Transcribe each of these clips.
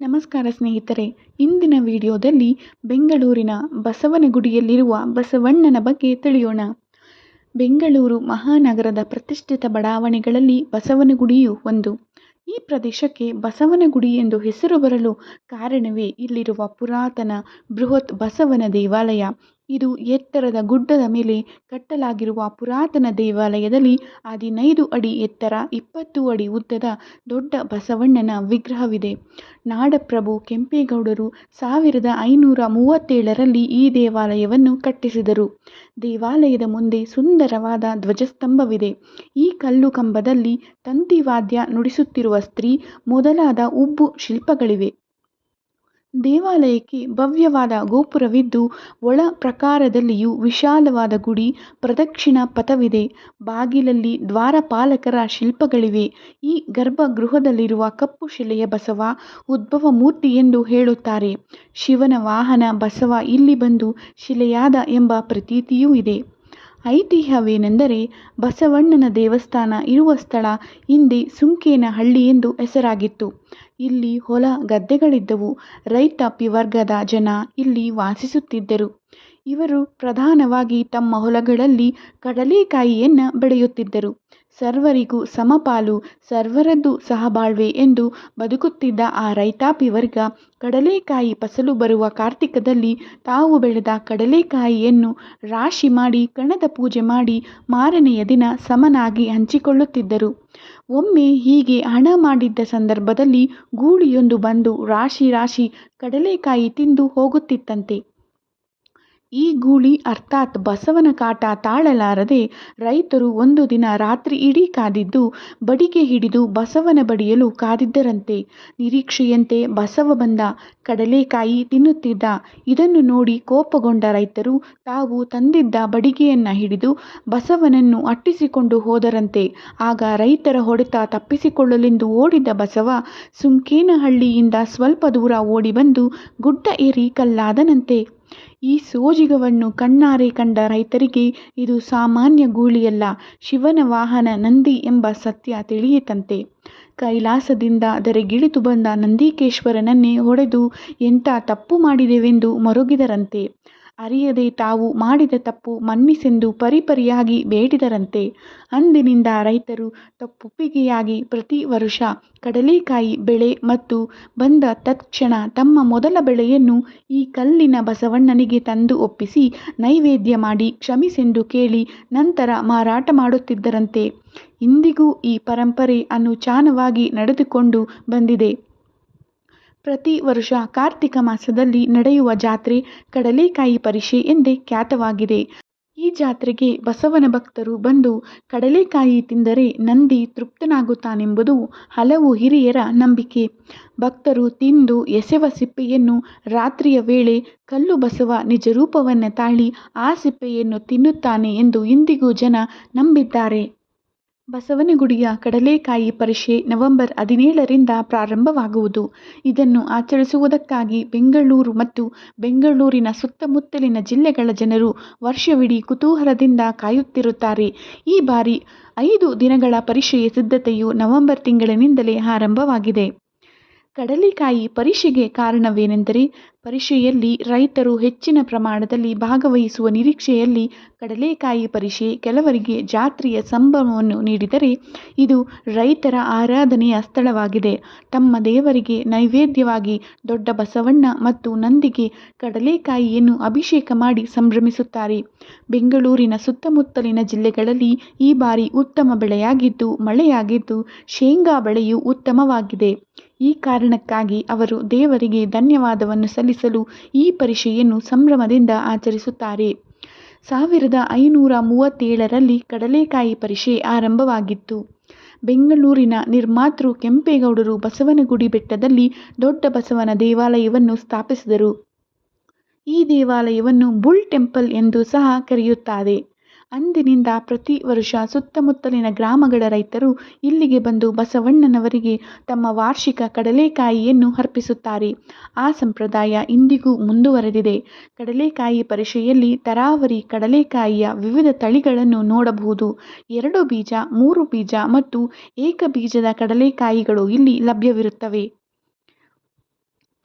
ನಮಸ್ಕಾರ ಸ್ನೇಹಿತರೆ, ಇಂದಿನ ವಿಡಿಯೋದಲ್ಲಿ ಬೆಂಗಳೂರಿನ ಬಸವನಗುಡಿಯಲ್ಲಿರುವ ಬಸವಣ್ಣನ ಬಗ್ಗೆ ತಿಳಿಯೋಣ. ಬೆಂಗಳೂರು ಮಹಾನಗರದ ಪ್ರತಿಷ್ಠಿತ ಬಡಾವಣೆಗಳಲ್ಲಿ ಬಸವನಗುಡಿಯೂ ಒಂದು. ಈ ಪ್ರದೇಶಕ್ಕೆ ಬಸವನಗುಡಿ ಎಂದು ಹೆಸರು ಬರಲು ಕಾರಣವೇ ಇಲ್ಲಿರುವ ಪುರಾತನ ಬೃಹತ್ ಬಸವನ ದೇವಾಲಯ. ಇದು ಎತ್ತರದ ಗುಡ್ಡದ ಮೇಲೆ ಕಟ್ಟಲಾಗಿರುವ ಪುರಾತನ ದೇವಾಲಯದಲ್ಲಿ ಹದಿನೈದು ಅಡಿ ಎತ್ತರ ಇಪ್ಪತ್ತು ಅಡಿ ಉದ್ದದ ದೊಡ್ಡ ಬಸವಣ್ಣನ ವಿಗ್ರಹವಿದೆ. ನಾಡಪ್ರಭು ಕೆಂಪೇಗೌಡರು ಸಾವಿರದ ಐನೂರ ಮೂವತ್ತೇಳರಲ್ಲಿ ಈ ದೇವಾಲಯವನ್ನು ಕಟ್ಟಿಸಿದರು. ದೇವಾಲಯದ ಮುಂದೆ ಸುಂದರವಾದ ಧ್ವಜಸ್ತಂಭವಿದೆ. ಈ ಕಲ್ಲು ಕಂಬದಲ್ಲಿ ತಂತಿವಾದ್ಯ ನುಡಿಸುತ್ತಿರುವ ಸ್ತ್ರೀ ಮೊದಲಾದ ಉಬ್ಬು ಶಿಲ್ಪಗಳಿವೆ. ದೇವಾಲಯಕ್ಕೆ ಭವ್ಯವಾದ ಗೋಪುರವಿದ್ದು, ಒಳ ಪ್ರಾಕಾರದಲ್ಲಿಯೂ ವಿಶಾಲವಾದ ಗುಡಿ, ಪ್ರದಕ್ಷಿಣ ಪಥವಿದೆ. ಬಾಗಿಲಲ್ಲಿ ದ್ವಾರಪಾಲಕರ ಶಿಲ್ಪಗಳಿವೆ. ಈ ಗರ್ಭಗೃಹದಲ್ಲಿರುವ ಕಪ್ಪು ಶಿಲೆಯ ಬಸವ ಉದ್ಭವ ಮೂರ್ತಿ ಎಂದು ಹೇಳುತ್ತಾರೆ. ಶಿವನ ವಾಹನ ಬಸವ ಇಲ್ಲಿ ಬಂದು ಶಿಲೆಯಾದ ಎಂಬ ಪ್ರತೀತಿಯೂ ಇದೆ. ಐತಿಹ್ಯವೇನೆಂದರೆ, ಬಸವಣ್ಣನ ದೇವಸ್ಥಾನ ಇರುವ ಸ್ಥಳ ಹಿಂದೆ ಸುಂಕೇನಹಳ್ಳಿ ಎಂದು ಹೆಸರಾಗಿತ್ತು. ಇಲ್ಲಿ ಹೊಲ ಗದ್ದೆಗಳಿದ್ದವು. ರೈತಾಪಿ ವರ್ಗದ ಜನ ಇಲ್ಲಿ ವಾಸಿಸುತ್ತಿದ್ದರು. ಇವರು ಪ್ರಧಾನವಾಗಿ ತಮ್ಮ ಹೊಲಗಳಲ್ಲಿ ಕಡಲೆಕಾಯಿಯನ್ನು ಬೆಳೆಯುತ್ತಿದ್ದರು. ಸರ್ವರಿಗೂ ಸಮಪಾಲು, ಸರ್ವರದ್ದು ಸಹಬಾಳ್ವೆ ಎಂದು ಬದುಕುತ್ತಿದ್ದ ಆ ರೈತಾಪಿ ವರ್ಗ ಕಡಲೆಕಾಯಿ ಫಸಲು ಬರುವ ಕಾರ್ತಿಕದಲ್ಲಿ ತಾವು ಬೆಳೆದ ಕಡಲೆಕಾಯಿಯನ್ನು ರಾಶಿ ಮಾಡಿ, ಕಣದ ಪೂಜೆ ಮಾಡಿ ಮಾರನೆಯ ದಿನ ಸಮನಾಗಿ ಹಂಚಿಕೊಳ್ಳುತ್ತಿದ್ದರು. ಒಮ್ಮೆ ಹೀಗೆ ಹಣ ಮಾಡಿದ್ದ ಸಂದರ್ಭದಲ್ಲಿ ಗೂಳಿಯೊಂದು ಬಂದು ರಾಶಿ ರಾಶಿ ಕಡಲೆಕಾಯಿ ತಿಂದು ಹೋಗುತ್ತಿತ್ತಂತೆ. ಈ ಗೂಳಿ ಅರ್ಥಾತ್ ಬಸವನ ಕಾಟ ತಾಳಲಾರದೆ ರೈತರು ಒಂದು ದಿನ ರಾತ್ರಿ ಇಡೀ ಕಾದಿದ್ದು ಬಡಿಗೆ ಹಿಡಿದು ಬಸವನ ಬಡಿಯಲು ಕಾದಿದ್ದರಂತೆ. ನಿರೀಕ್ಷೆಯಂತೆ ಬಸವ ಬಂದ, ಕಡಲೆಕಾಯಿ ತಿನ್ನುತ್ತಿದ್ದ. ಇದನ್ನು ನೋಡಿ ಕೋಪಗೊಂಡ ರೈತರು ತಾವು ತಂದಿದ್ದ ಬಡಿಗೆಯನ್ನು ಹಿಡಿದು ಬಸವನನ್ನು ಅಟ್ಟಿಸಿಕೊಂಡು ಹೋದರಂತೆ. ಆಗ ರೈತರ ಹೊಡೆತ ತಪ್ಪಿಸಿಕೊಳ್ಳಲೆಂದು ಓಡಿದ ಬಸವ ಸುಂಕೇನಹಳ್ಳಿಯಿಂದ ಸ್ವಲ್ಪ ದೂರ ಓಡಿ ಬಂದು ಗುಡ್ಡ ಏರಿ ಕಲ್ಲಾದನಂತೆ. ಈ ಸೋಜಿಗವನ್ನು ಕಣ್ಣಾರೆ ಕಂಡ ರೈತರಿಗೆ ಇದು ಸಾಮಾನ್ಯ ಗೂಳಿಯಲ್ಲ, ಶಿವನ ವಾಹನ ನಂದಿ ಎಂಬ ಸತ್ಯ ತಿಳಿಯಿತಂತೆ. ಕೈಲಾಸದಿಂದ ಧರೆಗಿಳಿದು ಬಂದ ನಂದಿಕೇಶ್ವರನನ್ನೇ ಹೊಡೆದು ಎಂಥ ತಪ್ಪು ಮಾಡಿದೆವೆಂದು ಮರುಗಿದರಂತೆ. ಅರಿಯದೆ ತಾವು ಮಾಡಿದ ತಪ್ಪು ಮನ್ನಿಸೆಂದು ಪರಿಪರಿಯಾಗಿ ಬೇಡಿದರಂತೆ. ಅಂದಿನಿಂದ ರೈತರು ತಪ್ಪೊಪ್ಪಿಗೆಯಾಗಿ ಪ್ರತಿ ವರ್ಷ ಕಡಲೆಕಾಯಿ ಬೆಳೆ ಮತ್ತು ಬಂದ ತತ್ಕ್ಷಣ ತಮ್ಮ ಮೊದಲ ಬೆಳೆಯನ್ನು ಈ ಕಲ್ಲಿನ ಬಸವಣ್ಣನಿಗೆ ತಂದು ಒಪ್ಪಿಸಿ ನೈವೇದ್ಯ ಮಾಡಿ ಕ್ಷಮಿಸೆಂದು ಕೇಳಿ ನಂತರ ಮಾರಾಟ ಮಾಡುತ್ತಿದ್ದರಂತೆ. ಇಂದಿಗೂ ಈ ಪರಂಪರೆ ಅನುಚಾನವಾಗಿ ನಡೆದುಕೊಂಡು ಬಂದಿದೆ. ಪ್ರತಿ ವರ್ಷ ಕಾರ್ತಿಕ ಮಾಸದಲ್ಲಿ ನಡೆಯುವ ಜಾತ್ರೆ ಕಡಲೆಕಾಯಿ ಪರಿಷೆ ಎಂದೇ ಖ್ಯಾತವಾಗಿದೆ. ಈ ಜಾತ್ರೆಗೆ ಬಸವನ ಭಕ್ತರು ಬಂದು ಕಡಲೆಕಾಯಿ ತಿಂದರೆ ನಂದಿ ತೃಪ್ತನಾಗುತ್ತಾನೆಂಬುದು ಹಲವು ಹಿರಿಯರ ನಂಬಿಕೆ. ಭಕ್ತರು ತಿಂದು ಎಸೆವ ಸಿಪ್ಪೆಯನ್ನು ರಾತ್ರಿಯ ವೇಳೆ ಕಲ್ಲು ಬಸವ ನಿಜರೂಪವನ್ನು ತಾಳಿ ಆ ಸಿಪ್ಪೆಯನ್ನು ತಿನ್ನುತ್ತಾನೆ ಎಂದು ಇಂದಿಗೂ ಜನ ನಂಬಿದ್ದಾರೆ. ಬಸವನಗುಡಿಯ ಕಡಲೆಕಾಯಿ ಪರಿಷೆ ನವೆಂಬರ್ ಹದಿನೇಳರಿಂದ ಪ್ರಾರಂಭವಾಗುವುದು. ಇದನ್ನು ಆಚರಿಸುವುದಕ್ಕಾಗಿ ಬೆಂಗಳೂರು ಮತ್ತು ಬೆಂಗಳೂರಿನ ಸುತ್ತಮುತ್ತಲಿನ ಜಿಲ್ಲೆಗಳ ಜನರು ವರ್ಷವಿಡೀ ಕುತೂಹಲದಿಂದ ಕಾಯುತ್ತಿರುತ್ತಾರೆ. ಈ ಬಾರಿ ಐದು ದಿನಗಳ ಪರಿಷೆಯ ಸಿದ್ಧತೆಯು ನವೆಂಬರ್ ತಿಂಗಳಿನಿಂದಲೇ ಆರಂಭವಾಗಿದೆ. ಕಡಲೆಕಾಯಿ ಪರಿಷೆಗೆ ಕಾರಣವೇನೆಂದರೆ ಪರಿಷೆಯಲ್ಲಿ ರೈತರು ಹೆಚ್ಚಿನ ಪ್ರಮಾಣದಲ್ಲಿ ಭಾಗವಹಿಸುವ ನಿರೀಕ್ಷೆಯಲ್ಲಿ ಕಡಲೆಕಾಯಿ ಪರಿಷೆ ಕೆಲವರಿಗೆ ಜಾತ್ರೆಯ ಸಂಭ್ರಮವನ್ನು ನೀಡಿದರೆ ಇದು ರೈತರ ಆರಾಧನೆಯ ಸ್ಥಳವಾಗಿದೆ. ತಮ್ಮ ದೇವರಿಗೆ ನೈವೇದ್ಯವಾಗಿ ದೊಡ್ಡ ಬಸವಣ್ಣ ಮತ್ತು ನಂದಿಗೆ ಕಡಲೆಕಾಯಿಯನ್ನು ಅಭಿಷೇಕ ಮಾಡಿ ಸಂಭ್ರಮಿಸುತ್ತಾರೆ. ಬೆಂಗಳೂರಿನ ಸುತ್ತಮುತ್ತಲಿನ ಜಿಲ್ಲೆಗಳಲ್ಲಿ ಈ ಬಾರಿ ಉತ್ತಮ ಬೆಳೆಯಾಗಿದ್ದು, ಮಳೆಯಾಗಿದ್ದು ಶೇಂಗಾ ಬೆಳೆಯು ಉತ್ತಮವಾಗಿದೆ. ಈ ಕಾರಣಕ್ಕಾಗಿ ಅವರು ದೇವರಿಗೆ ಧನ್ಯವಾದವನ್ನು ಸಲ್ಲಿಸಲು ಈ ಪರಿಷೆಯನ್ನು ಸಂಭ್ರಮದಿಂದ ಆಚರಿಸುತ್ತಾರೆ. ಸಾವಿರದ ಐನೂರ ಮೂವತ್ತೇಳರಲ್ಲಿ ಕಡಲೆಕಾಯಿ ಪರಿಷೆ ಆರಂಭವಾಗಿತ್ತು. ಬೆಂಗಳೂರಿನ ನಿರ್ಮಾತೃ ಕೆಂಪೇಗೌಡರು ಬಸವನಗುಡಿ ಬೆಟ್ಟದಲ್ಲಿ ದೊಡ್ಡ ಬಸವನ ದೇವಾಲಯವನ್ನು ಸ್ಥಾಪಿಸಿದರು. ಈ ದೇವಾಲಯವನ್ನು ಬುಲ್ ಟೆಂಪಲ್ ಎಂದು ಸಹ ಕರೆಯುತ್ತಾರೆ. ಅಂದಿನಿಂದ ಪ್ರತಿ ವರ್ಷ ಸುತ್ತಮುತ್ತಲಿನ ಗ್ರಾಮಗಳ ರೈತರು ಇಲ್ಲಿಗೆ ಬಂದು ಬಸವಣ್ಣನವರಿಗೆ ತಮ್ಮ ವಾರ್ಷಿಕ ಕಡಲೆಕಾಯಿಯನ್ನು ಅರ್ಪಿಸುತ್ತಾರೆ. ಆ ಸಂಪ್ರದಾಯ ಇಂದಿಗೂ ಮುಂದುವರೆದಿದೆ. ಕಡಲೆಕಾಯಿ ಪರಿಷೆಯಲ್ಲಿ ತರಾವರಿ ಕಡಲೆಕಾಯಿಯ ವಿವಿಧ ತಳಿಗಳನ್ನು ನೋಡಬಹುದು. ಎರಡು ಬೀಜ, ಮೂರು ಬೀಜ ಮತ್ತು ಏಕಬೀಜದ ಕಡಲೆಕಾಯಿಗಳು ಇಲ್ಲಿ ಲಭ್ಯವಿರುತ್ತವೆ.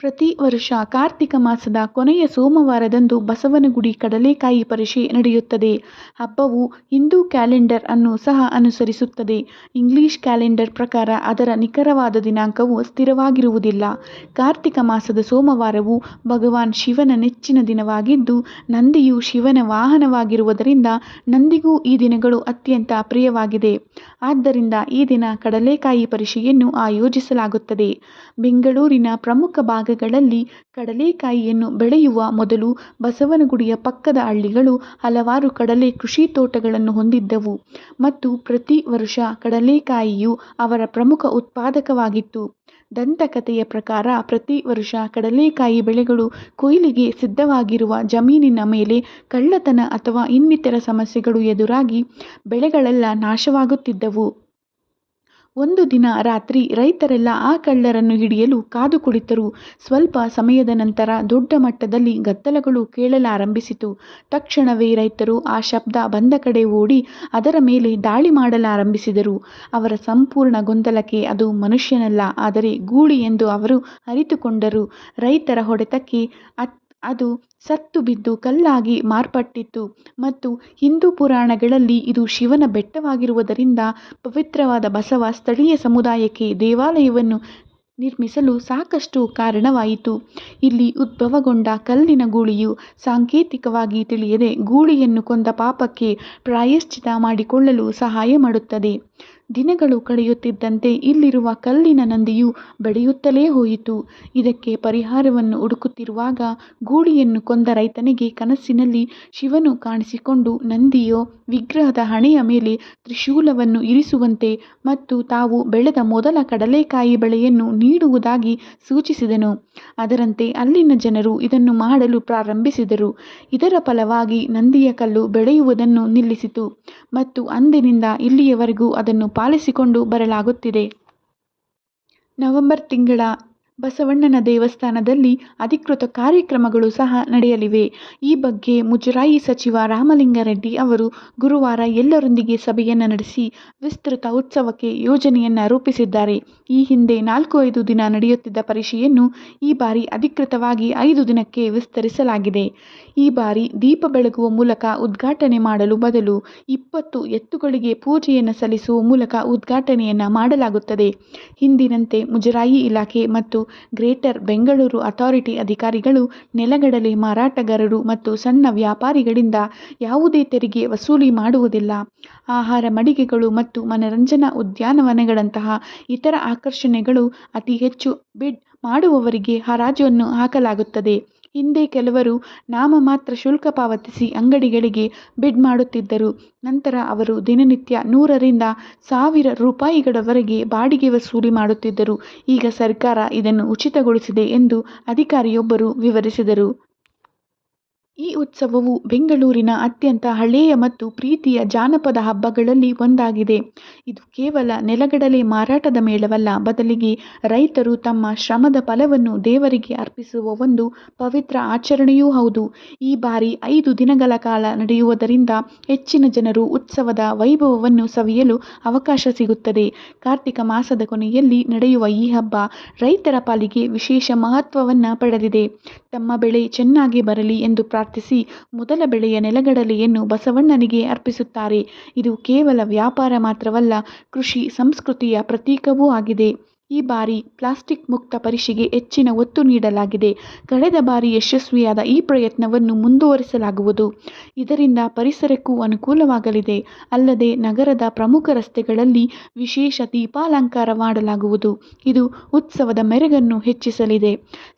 ಪ್ರತಿ ವರ್ಷ ಕಾರ್ತಿಕ ಮಾಸದ ಕೊನೆಯ ಸೋಮವಾರದಂದು ಬಸವನಗುಡಿ ಕಡಲೆಕಾಯಿ ಪರಿಷೆ ನಡೆಯುತ್ತದೆ. ಹಬ್ಬವು ಹಿಂದೂ ಕ್ಯಾಲೆಂಡರ್ ಅನ್ನು ಸಹ ಅನುಸರಿಸುತ್ತದೆ. ಇಂಗ್ಲಿಷ್ ಕ್ಯಾಲೆಂಡರ್ ಪ್ರಕಾರ ಅದರ ನಿಖರವಾದ ದಿನಾಂಕವು ಸ್ಥಿರವಾಗಿರುವುದಿಲ್ಲ. ಕಾರ್ತಿಕ ಮಾಸದ ಸೋಮವಾರವು ಭಗವಾನ್ ಶಿವನ ನೆಚ್ಚಿನ ದಿನವಾಗಿದ್ದು, ನಂದಿಯು ಶಿವನ ವಾಹನವಾಗಿರುವುದರಿಂದ ನಂದಿಗೂ ಈ ದಿನಗಳು ಅತ್ಯಂತ ಪ್ರಿಯವಾಗಿದೆ. ಆದ್ದರಿಂದ ಈ ದಿನ ಕಡಲೆಕಾಯಿ ಪರಿಷೆಯನ್ನು ಆಯೋಜಿಸಲಾಗುತ್ತದೆ. ಬೆಂಗಳೂರಿನ ಪ್ರಮುಖ ಭಾಗಗಳಲ್ಲಿ ಕಡಲೆಕಾಯಿಯನ್ನು ಬೆಳೆಯುವ ಮೊದಲು ಬಸವನಗುಡಿಯ ಪಕ್ಕದ ಹಳ್ಳಿಗಳು ಹಲವಾರು ಕಡಲೆ ಕೃಷಿ ತೋಟಗಳನ್ನು ಹೊಂದಿದ್ದವು ಮತ್ತು ಪ್ರತಿ ವರ್ಷ ಕಡಲೆಕಾಯಿಯು ಅವರ ಪ್ರಮುಖ ಉತ್ಪಾದಕವಾಗಿತ್ತು. ದಂತಕಥೆಯ ಪ್ರಕಾರ ಪ್ರತಿ ವರ್ಷ ಕಡಲೆಕಾಯಿ ಬೆಳೆಗಳು ಕೊಯ್ಲಿಗೆ ಸಿದ್ಧವಾಗಿರುವ ಜಮೀನಿನ ಮೇಲೆ ಕಳ್ಳತನ ಅಥವಾ ಇನ್ನಿತರ ಸಮಸ್ಯೆಗಳು ಎದುರಾಗಿ ಬೆಳೆಗಳೆಲ್ಲ ನಾಶವಾಗುತ್ತಿದ್ದವು. ಒಂದು ದಿನ ರಾತ್ರಿ ರೈತರೆಲ್ಲ ಆ ಕಳ್ಳರನ್ನು ಹಿಡಿಯಲು ಕಾದು ಕುಳಿತರು. ಸ್ವಲ್ಪ ಸಮಯದ ನಂತರ ದೊಡ್ಡ ಮಟ್ಟದಲ್ಲಿ ಗದ್ದಲಗಳು ಕೇಳಲಾರಂಭಿಸಿತು. ತಕ್ಷಣವೇ ರೈತರು ಆ ಶಬ್ದ ಬಂದ ಕಡೆ ಓಡಿ ಅದರ ಮೇಲೆ ದಾಳಿ ಮಾಡಲಾರಂಭಿಸಿದರು. ಅವರ ಸಂಪೂರ್ಣ ಗೊಂದಲಕ್ಕೆ ಅದು ಮನುಷ್ಯನಲ್ಲ, ಆದರೆ ಗೂಳಿ ಎಂದು ಅವರು ಅರಿತುಕೊಂಡರು. ರೈತರ ಹೊಡೆತಕ್ಕೆ ಅದು ಸತ್ತು ಬಿದ್ದು ಕಲ್ಲಾಗಿ ಮಾರ್ಪಟ್ಟಿತ್ತು. ಮತ್ತು ಹಿಂದೂ ಪುರಾಣಗಳಲ್ಲಿ ಇದು ಶಿವನ ಬೆಟ್ಟವಾಗಿರುವುದರಿಂದ ಪವಿತ್ರವಾದ ಬಸವ ಸ್ಥಳೀಯ ಸಮುದಾಯಕ್ಕೆ ದೇವಾಲಯವನ್ನು ನಿರ್ಮಿಸಲು ಸಾಕಷ್ಟು ಕಾರಣವಾಯಿತು. ಇಲ್ಲಿ ಉದ್ಭವಗೊಂಡ ಕಲ್ಲಿನ ಗೂಳಿಯು ಸಾಂಕೇತಿಕವಾಗಿ ತಿಳಿಯದೆ ಗೂಳಿಯನ್ನು ಕೊಂದ ಪಾಪಕ್ಕೆ ಪ್ರಾಯಶ್ಚಿತ ಮಾಡಿಕೊಳ್ಳಲು ಸಹಾಯ ಮಾಡುತ್ತದೆ. ದಿನಗಳು ಕಳೆಯುತ್ತಿದ್ದಂತೆ ಇಲ್ಲಿರುವ ಕಲ್ಲಿನ ನಂದಿಯು ಬೆಳೆಯುತ್ತಲೇ ಹೋಯಿತು. ಇದಕ್ಕೆ ಪರಿಹಾರವನ್ನು ಹುಡುಕುತ್ತಿರುವಾಗ ಗೂಳಿಯನ್ನು ಕೊಂದ ರೈತನಿಗೆ ಕನಸಿನಲ್ಲಿ ಶಿವನು ಕಾಣಿಸಿಕೊಂಡು, ನಂದಿಯೋ, ವಿಗ್ರಹದ ಹಣೆಯ ಮೇಲೆ ತ್ರಿಶೂಲವನ್ನು ಇರಿಸುವಂತೆ ಮತ್ತು ತಾವು ಬೆಳೆದ ಮೊದಲ ಕಡಲೆಕಾಯಿ ಬೆಳೆಯನ್ನು ನೀಡುವುದಾಗಿ ಸೂಚಿಸಿದನು. ಅದರಂತೆ ಅಲ್ಲಿನ ಜನರು ಇದನ್ನು ಮಾಡಲು ಪ್ರಾರಂಭಿಸಿದರು. ಇದರ ಫಲವಾಗಿ ನಂದಿಯ ಕಲ್ಲು ಬೆಳೆಯುವುದನ್ನು ನಿಲ್ಲಿಸಿತು ಮತ್ತು ಅಂದಿನಿಂದ ಇಲ್ಲಿಯವರೆಗೂ ಅದನ್ನು ಪಾಲಿಸಿಕೊಂಡು ಬರಲಾಗುತ್ತಿದೆ. ನವೆಂಬರ್ ತಿಂಗಳ ಬಸವಣ್ಣನ ದೇವಸ್ಥಾನದಲ್ಲಿ ಅಧಿಕೃತ ಕಾರ್ಯಕ್ರಮಗಳು ಸಹ ನಡೆಯಲಿವೆ. ಈ ಬಗ್ಗೆ ಮುಜರಾಯಿ ಸಚಿವ ರಾಮಲಿಂಗಾರೆಡ್ಡಿ ಅವರು ಗುರುವಾರ ಎಲ್ಲರೊಂದಿಗೆ ಸಭೆಯನ್ನು ನಡೆಸಿ ವಿಸ್ತೃತ ಉತ್ಸವಕ್ಕೆ ಯೋಜನೆಯನ್ನು ರೂಪಿಸಿದ್ದಾರೆ. ಈ ಹಿಂದೆ ನಾಲ್ಕು ಐದು ದಿನ ನಡೆಯುತ್ತಿದ್ದ ಪರಿಷೆಯನ್ನು ಈ ಬಾರಿ ಅಧಿಕೃತವಾಗಿ ಐದು ದಿನಕ್ಕೆ ವಿಸ್ತರಿಸಲಾಗಿದೆ. ಈ ಬಾರಿ ದೀಪ ಬೆಳಗುವ ಮೂಲಕ ಉದ್ಘಾಟನೆ ಮಾಡಲು ಬದಲು ಇಪ್ಪತ್ತು ಎತ್ತುಗಳಿಗೆ ಪೂಜೆಯನ್ನು ಸಲ್ಲಿಸುವ ಮೂಲಕ ಉದ್ಘಾಟನೆಯನ್ನು ಮಾಡಲಾಗುತ್ತದೆ. ಹಿಂದಿನಂತೆ ಮುಜರಾಯಿ ಇಲಾಖೆ ಮತ್ತು ಗ್ರೇಟರ್ ಬೆಂಗಳೂರು ಅಥಾರಿಟಿ ಅಧಿಕಾರಿಗಳು, ನೆಲಗಡಲೆ ಮಾರಾಟಗಾರರು ಮತ್ತು ಸಣ್ಣ ವ್ಯಾಪಾರಿಗಳಿಂದ ಯಾವುದೇ ತೆರಿಗೆ ವಸೂಲಿ ಮಾಡುವುದಿಲ್ಲ. ಆಹಾರ ಮಡಿಕೆಗಳು ಮತ್ತು ಮನರಂಜನಾ ಉದ್ಯಾನವನಗಳಂತಹ ಇತರ ಆಕರ್ಷಣೆಗಳು ಅತಿ ಹೆಚ್ಚು ಬಿಡ್ ಮಾಡುವವರಿಗೆ ಹರಾಜನ್ನು ಹಾಕಲಾಗುತ್ತದೆ. ಹಿಂದೆ ಕೆಲವರು ನಾಮಮಾತ್ರ ಶುಲ್ಕ ಪಾವತಿಸಿ ಅಂಗಡಿಗಳಿಗೆ ಬಿಡ್ ಮಾಡುತ್ತಿದ್ದರು. ನಂತರ ಅವರು ದಿನನಿತ್ಯ ನೂರರಿಂದ ಸಾವಿರ ರೂಪಾಯಿಗಳವರೆಗೆ ಬಾಡಿಗೆ ವಸೂಲಿ ಮಾಡುತ್ತಿದ್ದರು. ಈಗ ಸರ್ಕಾರ ಇದನ್ನು ಉಚಿತಗೊಳಿಸಿದೆ ಎಂದು ಅಧಿಕಾರಿಯೊಬ್ಬರು ವಿವರಿಸಿದರು. ಈ ಉತ್ಸವವು ಬೆಂಗಳೂರಿನ ಅತ್ಯಂತ ಹಳೆಯ ಮತ್ತು ಪ್ರೀತಿಯ ಜಾನಪದ ಹಬ್ಬಗಳಲ್ಲಿ ಒಂದಾಗಿದೆ. ಇದು ಕೇವಲ ನೆಲಗಡಲೆ ಮಾರಾಟದ ಮೇಳವಲ್ಲ, ಬದಲಿಗೆ ರೈತರು ತಮ್ಮ ಶ್ರಮದ ಫಲವನ್ನು ದೇವರಿಗೆ ಅರ್ಪಿಸುವ ಒಂದು ಪವಿತ್ರ ಆಚರಣೆಯೂ ಹೌದು. ಈ ಬಾರಿ ಐದು ದಿನಗಳ ಕಾಲ ನಡೆಯುವುದರಿಂದ ಹೆಚ್ಚಿನ ಜನರು ಉತ್ಸವದ ವೈಭವವನ್ನು ಸವಿಯಲು ಅವಕಾಶ ಸಿಗುತ್ತದೆ. ಕಾರ್ತಿಕ ಮಾಸದ ಕೊನೆಯಲ್ಲಿ ನಡೆಯುವ ಈ ಹಬ್ಬ ರೈತರ ಪಾಲಿಗೆ ವಿಶೇಷ ಮಹತ್ವವನ್ನು ಪಡೆದಿದೆ. ತಮ್ಮ ಬೆಳೆ ಚೆನ್ನಾಗಿ ಬರಲಿ ಎಂದು ಪ್ರಾರ್ಥಿಸಿ. ಮೊದಲ ಬೆಳೆಯ ನೆಲಗಡಲೆಯನ್ನು ಬಸವಣ್ಣನಿಗೆ ಅರ್ಪಿಸುತ್ತಾರೆ. ಇದು ಕೇವಲ ವ್ಯಾಪಾರ ಮಾತ್ರವಲ್ಲ ಕೃಷಿ ಸಂಸ್ಕೃತಿಯ ಪ್ರತೀಕವೂ ಆಗಿದೆ. ಈ ಬಾರಿ ಪ್ಲಾಸ್ಟಿಕ್ ಮುಕ್ತ ಪರಿಷೆಗೆ ಹೆಚ್ಚಿನ ಒತ್ತು ನೀಡಲಾಗಿದೆ. ಕಳೆದ ಬಾರಿ ಯಶಸ್ವಿಯಾದ ಈ ಪ್ರಯತ್ನವನ್ನು ಮುಂದುವರಿಸಲಾಗುವುದು. ಇದರಿಂದ ಪರಿಸರಕ್ಕೂ ಅನುಕೂಲವಾಗಲಿದೆ. ಅಲ್ಲದೆ ನಗರದ ಪ್ರಮುಖ ರಸ್ತೆಗಳಲ್ಲಿ ವಿಶೇಷ ದೀಪಾಲಂಕಾರ ಮಾಡಲಾಗುವುದು. ಇದು ಉತ್ಸವದ ಮೆರಗನ್ನು ಹೆಚ್ಚಿಸಲಿದೆ.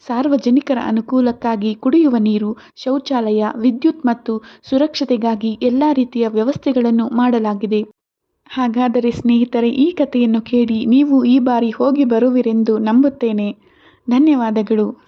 ಸಾರ್ವಜನಿಕರ ಅನುಕೂಲಕ್ಕಾಗಿ ಕುಡಿಯುವ ನೀರು, ಶೌಚಾಲಯ, ವಿದ್ಯುತ್ ಮತ್ತು ಸುರಕ್ಷತೆಗಾಗಿ ಎಲ್ಲ ರೀತಿಯ ವ್ಯವಸ್ಥೆಗಳನ್ನು ಮಾಡಲಾಗಿದೆ. ಹಾಗಾದರೆ ಸ್ನೇಹಿತರೆ ಈ ಕಥೆಯನ್ನು ಕೇಳಿ ನೀವು ಈ ಬಾರಿ ಹೋಗಿ ಬರುವಿರೆಂದು ನಂಬುತ್ತೇನೆ. ಧನ್ಯವಾದಗಳು.